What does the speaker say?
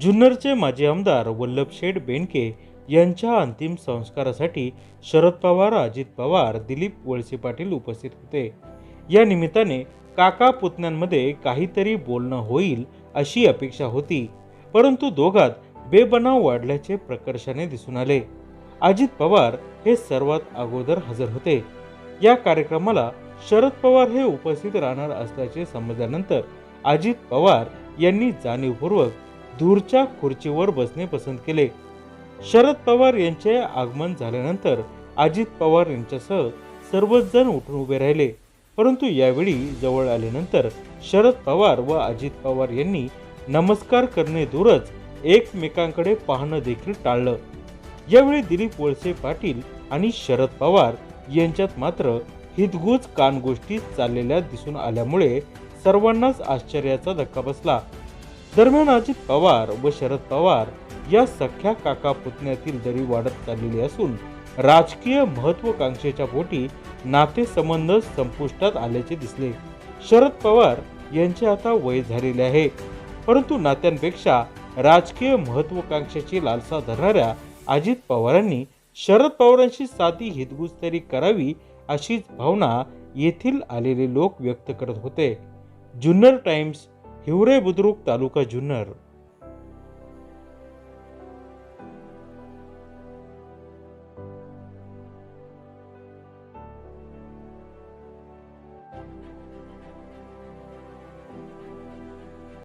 जुन्नरचे माजी आमदार वल्लभ शेठ बेंडके यांच्या अंतिम संस्कारासाठी शरद पवार अजित पवार दिलीप वळसे पाटील उपस्थित होते. या निमित्ताने काका पुतण्यांमध्ये काहीतरी बोलणं होईल अशी अपेक्षा होती. परंतु दोघात बेबनाव वाढल्याचे प्रकर्षाने दिसून आले. अजित पवार हे सर्वात अगोदर हजर होते. या कार्यक्रमाला शरद पवार हे उपस्थित राहणार असल्याचे समजल्यानंतर अजित पवार यांनी जाणीवपूर्वक दूरच्या खुर्चीवर बसणे पसंत केले. शरद पवार यांचे आगमन झाल्यानंतर अजित पवार यांच्यासह सर्वच जण उठून उभे राहिले. परंतु यावेळी जवळ आल्यानंतर शरद पवार व अजित पवार यांनी नमस्कार करणे दूरच एकमेकांकडे पाहणं देखील टाळलं. यावेळी दिलीप वळसे पाटील आणि शरद पवार यांच्यात मात्र हितगुज कानगोष्टी चाललेल्या दिसून आल्यामुळे सर्वांनाच आश्चर्याचा धक्का बसला. दरम्यान अजित पवार व शरद पवार या सख्या काका पुतण्यातील दरी वाढत चाललेली असून राजकीय महत्वाकांक्षेच्या पोटी नातेसंबंध संपुष्टात आल्याचे दिसले. शरद पवार यांचे आता वय झालेले आहे. परंतु नात्यांपेक्षा राजकीय महत्वाकांक्षेची लालसा धरणाऱ्या अजित पवारांनी शरद पवारांशी साधी हितगुज तरी करावी अशीच भावना येथील आलेले लोक व्यक्त करत होते. जुन्नर टाइम्स हिवरे बुद्रुक तालुका जुन्नर.